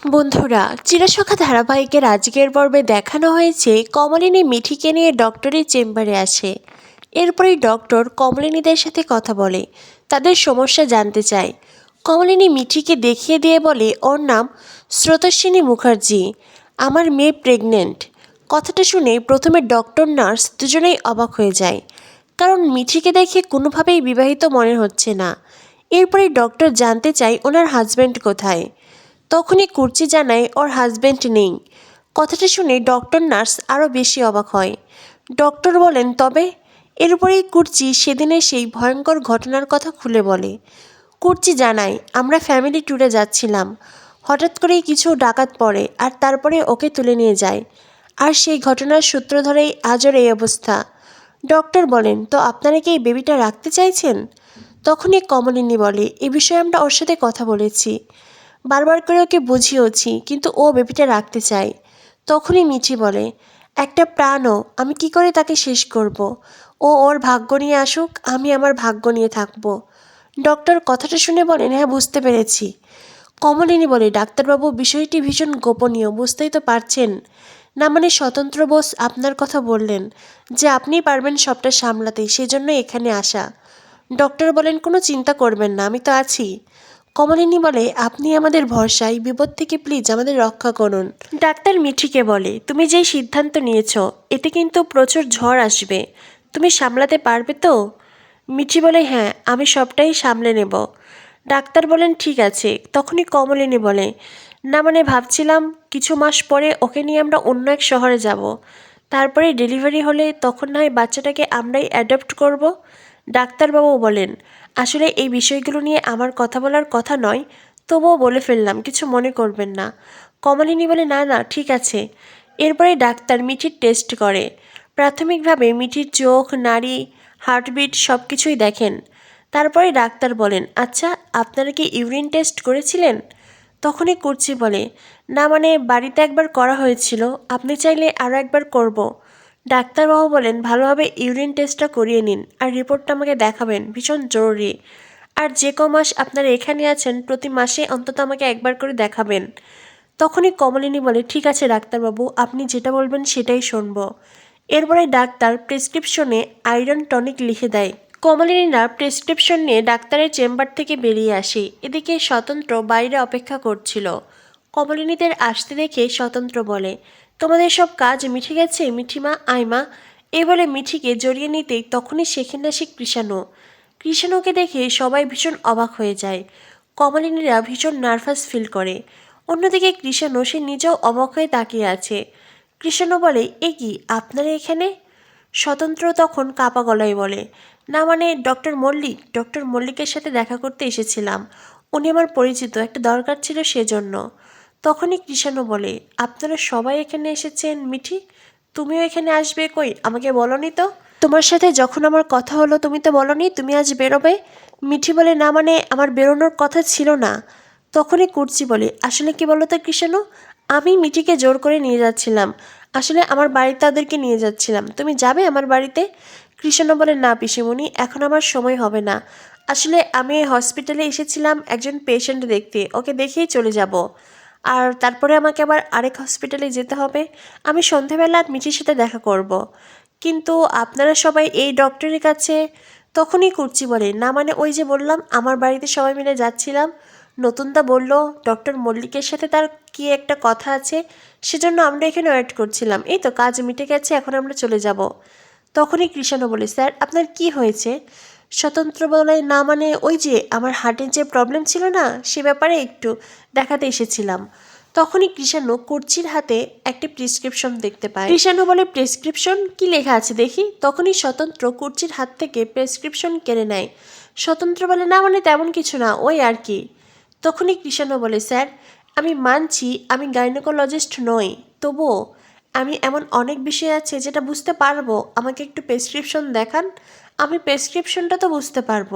বন্ধুরা চিরসখা ধারাবাহিকের আজকের পর্বে দেখানো হয়েছে কমলিনী মিঠিকে নিয়ে ডক্টরের চেম্বারে আসে। এরপরেই ডক্টর কমলিনীদের সাথে কথা বলে, তাদের সমস্যা জানতে চায়। কমলিনী মিঠিকে দেখিয়ে দিয়ে বলে, ওর নাম স্রোতস্বিনী মুখার্জি, আমার মেয়ে প্রেগনেন্ট। কথাটা শুনে প্রথমে ডক্টর, নার্স দুজনেই অবাক হয়ে যায়, কারণ মিঠিকে দেখে কোনোভাবেই বিবাহিত মনে হচ্ছে না। এরপরে ডক্টর জানতে চায় ওনার হাজব্যান্ড কোথায়। তখনই কুর্চি জানায় ওর হাজব্যান্ড নেই। কথাটা শুনে ডক্টর নার্স আরও বেশি অবাক হয়। ডক্টর বলেন, তবে এর উপরেই কুর্চি সেদিনের সেই ভয়ঙ্কর ঘটনার কথা খুলে বলে। কুর্চি জানায়, আমরা ফ্যামিলি ট্যুরে যাচ্ছিলাম। হঠাৎ করেই কিছু ডাকাত পড়ে আর তারপরে ওকে তুলে নিয়ে যায়। আর সেই ঘটনার সূত্র ধরেই আজর এই অবস্থা। ডক্টর বলেন, তো আপনারা কি এই বেবিটা রাখতে চাইছেন? তখনই কমলিনী বলে, এ বিষয়ে আমরা ওর সাথে কথা বলেছি। বারবার করে ওকে বুঝিয়েওছি, কিন্তু ও বেবিটা রাখতে চায়। তখনই মিঠি বলে, একটা প্রাণও, আমি কি করে তাকে শেষ করব। ও ওর ভাগ্য নিয়ে আসুক, আমি আমার ভাগ্য নিয়ে থাকব। ডক্টর কথাটা শুনে বলেন হ্যাঁ বুঝতে পেরেছি। কমলিনী বলে, ডাক্তারবাবু, বিষয়টি ভীষণ গোপনীয়, বুঝতেই তো পারছেন। না মানে স্বতন্ত্র বোস আপনার কথা বললেন, যে আপনিই পারবেন সবটা সামলাতে সেজন্য এখানে আসা। ডক্টর বলেন, কোনো চিন্তা করবেন না, আমি তো আছি। কমলিনী বলে, আপনি আমাদের ভরসায়, বিপদ থেকে প্লিজ আমাদের রক্ষা করুন। ডাক্তার মিঠিকে বলে, তুমি যেই সিদ্ধান্ত নিয়েছ, এতে কিন্তু প্রচুর ঝড় আসবে। তুমি সামলাতে পারবে তো? মিঠি বলে হ্যাঁ আমি সবটাই সামলে নেব। ডাক্তার বলেন, ঠিক আছে। তখনই কমলিনী বলে, না মানে ভাবছিলাম কিছু মাস পরে ওকে নিয়ে আমরা অন্য এক শহরে যাব। তারপরে ডেলিভারি হলে তখন না হয় বাচ্চাটাকে আমরাই অ্যাডপ্ট করব? ডাক্তারবাবু বলেন, আসলে এই বিষয়গুলো নিয়ে আমার কথা বলার কথা নয়, তবুও বলে ফেললাম, কিছু মনে করবেন না। কমলিনী বলে, না না, ঠিক আছে। এরপরে ডাক্তার মিঠির টেস্ট করে। প্রাথমিকভাবে মিঠির চোখ, নাড়ি, হার্টবিট সব কিছুই দেখেন। তারপরে ডাক্তার বলেন আচ্ছা আপনারা কি ইউরিন টেস্ট করেছিলেন? তখনই কুর্চি বলে, না মানে বাড়িতে একবার করা হয়েছিল, আপনি চাইলে আরও একবার করব। ডাক্তারবাবু বলেন, ভালোভাবে ইউরিন টেস্টটা করিয়ে নিন আর রিপোর্টটা আমাকে দেখাবেন। ভীষণ জরুরি। আর যে ক মাস আপনারা এখানে আছেন, প্রতি মাসে অন্তত আমাকে একবার করে দেখাবেন। তখনই কমলিনী বলে, ঠিক আছে ডাক্তারবাবু, আপনি যেটা বলবেন সেটাই শুনব। এরপরে ডাক্তার প্রেসক্রিপশনে আয়রন টনিক লিখে দেয়। কমলিনীরা প্রেসক্রিপশন নিয়ে ডাক্তারের চেম্বার থেকে বেরিয়ে আসে। এদিকে স্বতন্ত্র বাইরে অপেক্ষা করছিল। কমলিনীদের আসতে দেখে স্বতন্ত্র বলে তোমাদের সব কাজ মিঠে গেছে, মিঠিমা, আইমা। এ বলে মিঠিকে জড়িয়ে নিতেই তখনই সেখানে আসে কৃষাণু। কৃষাণুকে দেখে সবাই ভীষণ অবাক হয়ে যায়। কমলিনীরা ভীষণ নার্ভাস ফিল করে। অন্যদিকে কৃষাণু, সে নিজেও অবাক হয়ে তাকিয়ে আছে। কৃষাণু বলে, এ কি, আপনারা এখানে? স্বতন্ত্র তখন কাপা গলায় বলে, না মানে ডক্টর মল্লিক, ডক্টর মল্লিকের সাথে দেখা করতে এসেছিলাম। উনি আমার পরিচিত, একটা দরকার ছিল সেজন্য। তখনই কৃষাণু বলে, আপনারা সবাই এখানে এসেছেন, মিঠি? তুমিও এখানে আসবে কই? আমাকে বলনি তো? তোমার সাথে যখন আমার কথা হলো, তুমি তো বলনি, তুমি আজ বেরোবে? মিঠি বলে, না মানে আমার বেরোনোর কথা ছিল না। তখনই কুর্চি বলে, আসলে কি বলো তো কৃষাণু? আমি মিঠিকে জোর করে নিয়ে যাচ্ছিলাম। আসলে আমার বাড়িতে ওদেরকে নিয়ে যাচ্ছিলাম। তুমি যাবে আমার বাড়িতে? কৃষ্ণ বলে, না পিসিমণি, এখন আমার সময় হবে না। আসলে আমি হসপিটালে এসেছিলাম একজন পেশেন্ট দেখতে। ওকে দেখেই চলে যাব। আর তারপরে আমাকে আবার আরেক হসপিটালে যেতে হবে। আমি সন্ধ্যাবেলা মিঠির সাথে দেখা করব। কিন্তু আপনারা সবাই এই ডক্টরের কাছে তখনই করছি বলে। না মানে ওই যে বললাম, আমার বাড়িতে সবাই মিলে যাচ্ছিলাম। নতুনদা বলল ডক্টর মল্লিকের সাথে তার কি একটা কথা আছে? সেজন্য আমরা এখানে ওয়েট করছিলাম। এই তো কাজ মিটে গেছে, এখন আমরা চলে যাব। তখনই কৃষাণু বলে স্যার আপনার কি হয়েছে? স্বতন্ত্র বলে না মানে ওই যে আমার হার্টের যে প্রবলেম ছিল না, সে ব্যাপারে একটু দেখাতে এসেছিলাম। তখনই কৃষাণু কুর্চির হাতে একটি প্রেসক্রিপশন দেখতে পায়। কৃষাণু বলে প্রেসক্রিপশন কি লেখা আছে দেখি? তখনই স্বতন্ত্র কুর্চির হাত থেকে প্রেসক্রিপশন কেড়ে নেয়। স্বতন্ত্র বলে, না মানে তেমন কিছু না, ওই আর কি। তখনই কৃষাণু বলে, স্যার, আমি মানছি, আমি গাইনোকোলজিস্ট নই। তবুও আমি এমন অনেক বিষয় আছে যেটা বুঝতে পারব। আমাকে একটু প্রেসক্রিপশন দেখান। আমি প্রেসক্রিপশনটা তো বুঝতে পারব।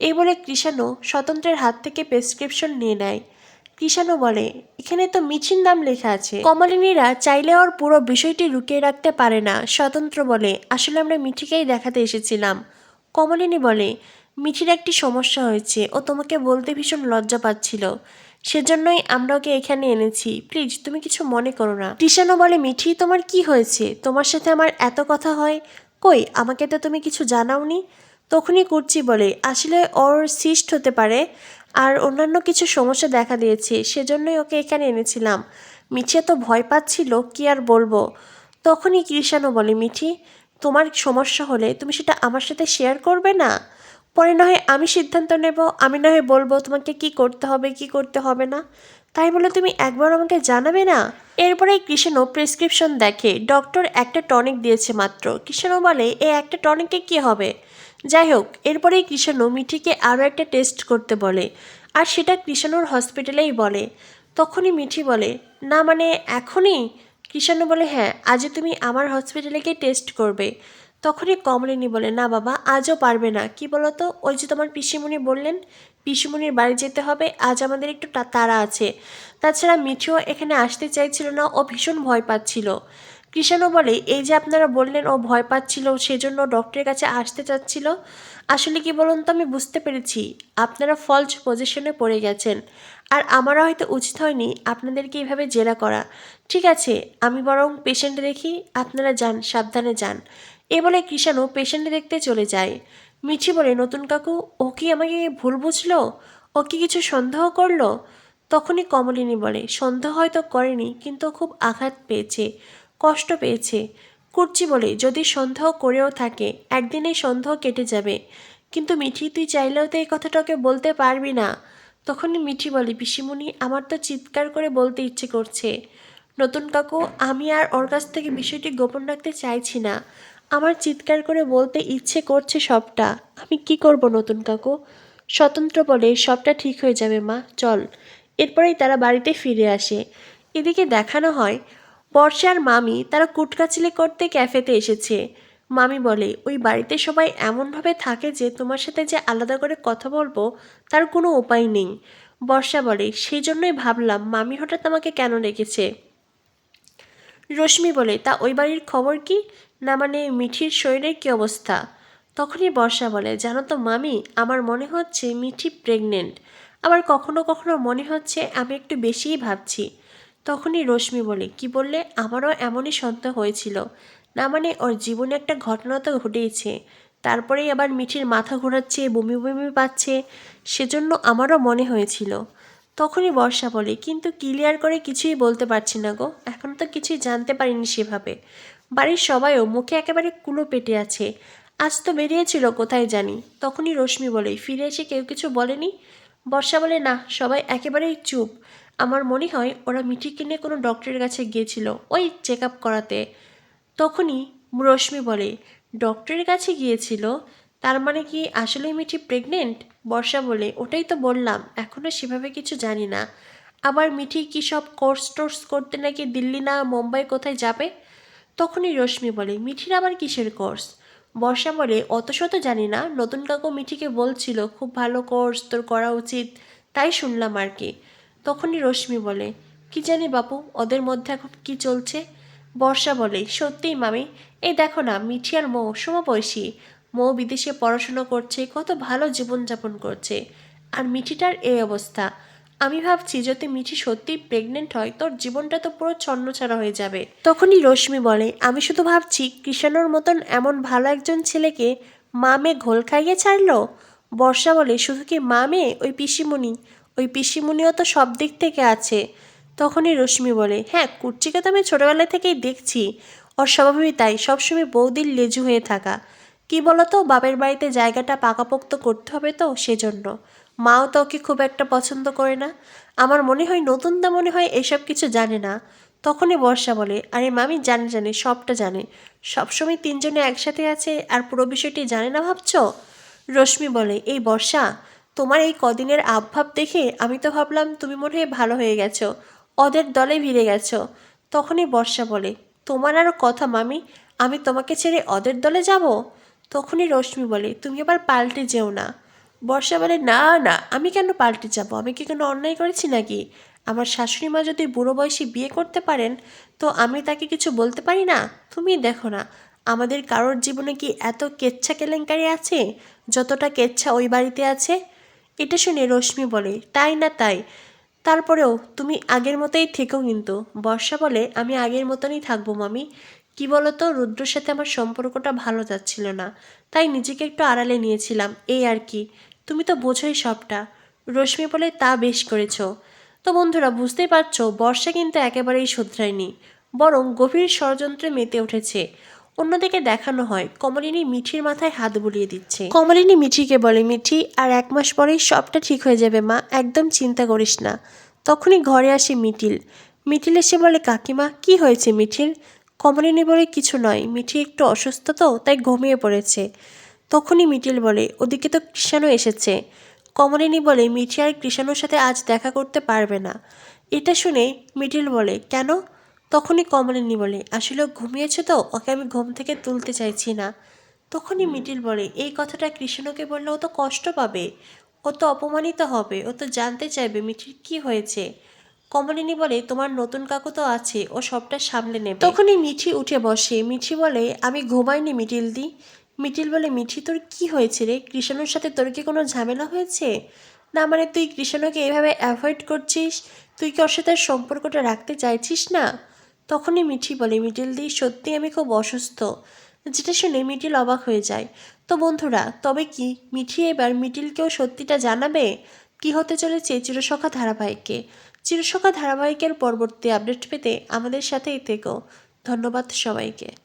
এই বলে কৃষাণু স্বতন্ত্রের হাত থেকে প্রেসক্রিপশন নিয়ে নেয়। কৃষাণু বলে, এখানে তো মিছির নাম লেখা আছে। কমলিনীরা চাইলে ওর পুরো বিষয়টি লুকিয়ে রাখতে পারে না। স্বতন্ত্র বলে, আসলে আমরা মিঠিকেই দেখাতে এসেছিলাম। কমলিনী বলে, মিঠির একটি সমস্যা হয়েছে। ও তোমাকে বলতে ভীষণ লজ্জা পাচ্ছিল। সেজন্যই আমরা ওকে এখানে এনেছি। প্লিজ, তুমি কিছু মনে করো না। কৃষাণও বলে, মিঠি, তোমার কি হয়েছে? তোমার সাথে আমার এত কথা হয়? কই, আমাকে তো তুমি কিছু জানাওনি। তখনই কুর্চি বলে, আসলে ওর সিস্ট হতে পারে, আর অন্যান্য কিছু সমস্যা দেখা দিয়েছে, সেজন্যই ওকে এখানে এনেছিলাম। মিঠি তো ভয় পাচ্ছিল, কি আর বলব? তখনই কৃষাণও বলে, মিঠি, তোমার সমস্যা হলে তুমি সেটা আমার সাথে শেয়ার করবে না? পরে না হয় আমি সিদ্ধান্ত নেব, আমি না হয় বলব তোমাকে কি করতে হবে, কি করতে হবে না? তাই বলে তুমি একবার আমাকে জানাবে না? এরপরে কৃষ্ণ প্রেসক্রিপশন দেখে। ডক্টর একটা টনিক দিয়েছে মাত্র। কৃষ্ণ বলে, এ একটা টনিকে কি হবে? যাই হোক, এরপরেই কৃষ্ণ মিঠিকে আরও একটা টেস্ট করতে বলে। আর সেটা কৃষ্ণর হসপিটালেই বলে। তখনই মিঠি বলে, না মানে এখনই? কৃষ্ণ বলে হ্যাঁ আজই তুমি আমার হসপিটালে গিয়ে টেস্ট করবে। তখনই কমলিনী বলে, না বাবা, আজও পারবে না। কি বলো তো ওই যে তোমার পিসিমণি বললেন পিসিমণির বাড়ি যেতে হবে। আজ আমাদের একটু তাড়া আছে। তাছাড়া মিঠিও এখানে আসতে চাইছিল না, ও ভীষণ ভয় পাচ্ছিল। কৃষাণও বলে, এই যে আপনারা বললেন ও ভয় পাচ্ছিল, সেজন্য ডক্টরের কাছে আসতে চাচ্ছিল। আসলে কি বলুন তো, আমি বুঝতে পেরেছি। আপনারা ফলস পজিশনে পড়ে গেছেন। আর আমারও হয়তো উচিত হয়নি আপনাদেরকে এইভাবে জেরা করা। ঠিক আছে, আমি বরং পেশেন্ট দেখি, আপনারা যান, সাবধানে যান। এ বলে কৃষাণু পেশেন্ট দেখতে চলে যায়। মিঠি বলে, নতুন কাকু, ও কি আমাকে ভুল বুঝলো? ও কি কিছু সন্দেহ করল? তখনই কমলিনী বলে, সন্দেহ হয়তো করেনি, কিন্তু খুব আঘাত পেয়েছে, কষ্ট পেয়েছে। কুর্চি বলে, যদি সন্দেহ করেও থাকে একদিন সন্দেহ কেটে যাবে। কিন্তু মিঠি, তুই চাইলেও তো এই কথাটা ওকে বলতে পারবি না। তখনই মিঠি বলে, পিসিমণি, আমার তো চিৎকার করে বলতে ইচ্ছে করছে। নতুন কাকু, আমি আর ওর কাছ থেকে বিষয়টি গোপন রাখতে চাইছি না। আমার চিৎকার করে বলতে ইচ্ছে করছে সবটা। আমি কি করব নতুন কাকু? স্বতন্ত্র বলে সবটা ঠিক হয়ে যাবে মা, চল। এরপরেই তারা বাড়িতে ফিরে আসে। এদিকে দেখানো হয়, বর্ষা আর মামি তারা কুটকাচিলি করতে ক্যাফেতে এসেছে। মামি বলে, ওই বাড়িতে সবাই এমনভাবে থাকে যে তোমার সাথে যে আলাদা করে কথা বলব, তার কোনো উপায় নেই। বর্ষা বলে, সেই জন্যই ভাবলাম মামি হঠাৎ আমাকে কেন রেখেছে রশ্মি বলে, তা ওই বাড়ির খবর কি? না মানে মিঠির শরীরের কি অবস্থা? তখনই বর্ষা বলে, জানো তো মামি, আমার মনে হচ্ছে মিঠি প্রেগনেন্ট আবার কখনো কখনো মনে হচ্ছে আমি একটু বেশিই ভাবছি। তখনই রশ্মি বলে, কি বললে? আমারও এমনই সন্দেহ হয়েছিল। না মানে ওর জীবনে একটা ঘটনা তো ঘটেইছে। তারপরেই আবার মিঠির মাথা ঘোরাচ্ছে, বমি বমি পাচ্ছে, সেজন্য আমারও মনে হয়েছিল। তখনই বর্ষা বলে, কিন্তু ক্লিয়ার করে কিছুই বলতে পারছি না গো। এখন তো কিছুই জানতে পারিনি সেভাবে। বাড়ির সবাইও মুখে একেবারে কুলো পেটে আছে। আজ তো বেরিয়েছিল, কোথায় জানি। তখনই রশ্মি বলে, ফিরে এসে কেউ কিছু বলেনি? বর্ষা বলে, না, সবাই একেবারেই চুপ। আমার মনে হয় ওরা মিঠি কিনে কোনো ডক্টরের কাছে গিয়েছিল, ওই চেক আপ করাতে। তখনই রশ্মি বলে, ডক্টরের কাছে গিয়েছিল? তার মানে কি আসলে মিঠি প্রেগনেন্ট বর্ষা বলে, ওটাই তো বললাম এখনও সেভাবে কিছু জানি না। আবার মিঠি কি সব কোর্স টোর্স করতে নাকি দিল্লি না মুম্বাই কোথায় যাবে? তখনই রশ্মি বলে, মিঠির আবার কিসের কোর্স বর্ষা বলে, অত শত জানি না। নতুন কাকু মিঠিকে বলছিল, খুব ভালো কোর্স তোর করা উচিত। তাই শুনলাম আর কি। তখনই রশ্মি বলে, কি জানি বাপু, ওদের মধ্যে এখন কি চলছে? বর্ষা বলে, সত্যিই মামি, এই দেখো না, মিঠি আর মৌ সমবয়সী মৌ বিদেশে পড়াশোনা করছে, কত ভালো জীবনযাপন করছে। আর মিঠিটার এই অবস্থা। আমি ভাবছি যদি মিঠি সত্যিই প্রেগনেন্ট হয়, তোর জীবনটা তো পুরো ছন্নছাড়া হয়ে যাবে। তখনই রশ্মি বলে, আমি শুধু ভাবছি কৃষাণুর মতন এমন ভালো একজন ছেলেকে মামে ঘোল খাইয়ে ছাড়লো? বর্ষা বলে, শুধু কি মামে? ওই পিসিমণি। ওই পিসিমণিও তো সব দিক থেকে আছে। তখনই রশ্মি বলে হ্যাঁ কুর্চিকে তো আমি ছোটোবেলা থেকেই দেখছি। ওর স্বভাবই তাই, সবসময় বৌদির লেজু হয়ে থাকা। কি বলতো, বাপের বাড়িতে জায়গাটা পাকাপোক্ত করতে হবে তো, সেজন্য। মাও তো ওকে খুব একটা পছন্দ করে না। আমার মনে হয় নতুনদা মনে হয় এসব কিছু জানে না। তখনই বর্ষা বলে, আরে মামি, জানে জানে, সবটা জানে। সবসময় তিনজনে একসাথে আছে আর পুরো বিষয়টি জানে না ভাবছ? রশ্মি বলে, এই বর্ষা, তোমার এই কদিনের আবভাব দেখে আমি তো ভাবলাম তুমি মনে হয় ভালো হয়ে গেছো, ওদের দলে ভিড়ে গেছো। তখনই বর্ষা বলে, তোমার আরও কথা মামি, আমি তোমাকে ছেড়ে ওদের দলে যাব? তখনই রশ্মি বলে, তুমি আবার পাল্টে যেও না। বর্ষা বলে, না না, আমি কেন পাল্টে যাব? আমি কি কোনো অন্যায় করেছি নাকি? আমার শাশুড়ি মা যদি বুড়ো বয়সে বিয়ে করতে পারেন, তো আমি তাকে কিছু বলতে পারি না? তুমি দেখো না, আমাদের কারোর জীবনে কি এত কেচ্ছা কেলেঙ্কারি আছে? যতটা কেচ্ছা ওই বাড়িতে আছে? এটা শুনে রশ্মি বলে, তাই না তাই। তারপরেও তুমি আগের মতোই থেকো কিন্তু। বর্ষা বলে, আমি আগের মতনই থাকব, মামি। কি বলতো, রুদ্রর সাথে আমার সম্পর্কটা ভালো যাচ্ছিল না। তাই নিজেকে একটু আড়ালে নিয়েছিলাম, এই আর কি। তুমি তো বোঝোই সবটা। রশ্মি বলে, তা বেশ করেছ। তো বন্ধুরা, বুঝতেই পারছ, বর্ষা কিন্তু একেবারেই শুধরায়নি, বরং গভীর ষড়যন্ত্রে মেতে উঠেছে। অন্যদিকে দেখানো হয়, কমলিনী মিঠির মাথায় হাত বুলিয়ে দিচ্ছে। কমলিনী মিঠিকে বলে, মিঠি, আর এক মাস পরেই সবটা ঠিক হয়ে যাবে, মা, একদম চিন্তা করিস না। তখনই ঘরে আসে মিটিল মিঠিল এসে বলে, কাকিমা, কি হয়েছে মিঠিল? কমলিনী বলে, কিছু নয়, মিঠি একটু অসুস্থ তো, তাই ঘুমিয়ে পড়েছে। তখনই মিটিল বলে, ওদিকে তো কৃষাণও এসেছে। কমলিনী বলে, মিঠি আর কৃষাণুর সাথে আজ দেখা করতে পারবে না। এটা শুনে মিটিল বলে, কেন? তখনই কমলিনী বলে, আসলে ঘুমিয়েছে তো, ওকে আমি ঘুম থেকে তুলতে চাইছি না। তখনই মিটিল বলে, এই কথাটা কৃষ্ণকে বললে ও তো কষ্ট পাবে। ও তো অপমানিত হবে, ও তো জানতে চাইবে মিঠির কি হয়েছে। কমলিনী বলে, তোমার নতুন কাকু তো আছে, ও সবটা সামলে নেবে। তখনই মিঠি উঠে বসে, মিঠি বলে, আমি ঘুমাইনি মিটিল দি। মিটিল বলে, মিঠি, তোর কি হয়েছে রে? কৃষ্ণর সাথে তোর কি কোনো ঝামেলা হয়েছে? না মানে তুই কৃষ্ণকে এভাবে অ্যাভয়েড করছিস? তুই কি ওর সাথে সম্পর্কটা রাখতে চাইছিস না? তখনই মিঠি বলে, মিটিল দি, সত্যি আমি খুব অসুস্থ। যেটা শুনে মিটিল অবাক হয়ে যায়। তো বন্ধুরা, তবে কি? মিঠি এবার মিটিলকেও সত্যিটা জানাবে? কি হতে চলেছে চিরসখা ধারাবাহিককে চিরসখা ধারাবাহিকের পরবর্তী আপডেট পেতে আমাদের সাথেই থেকো। ধন্যবাদ সবাইকে।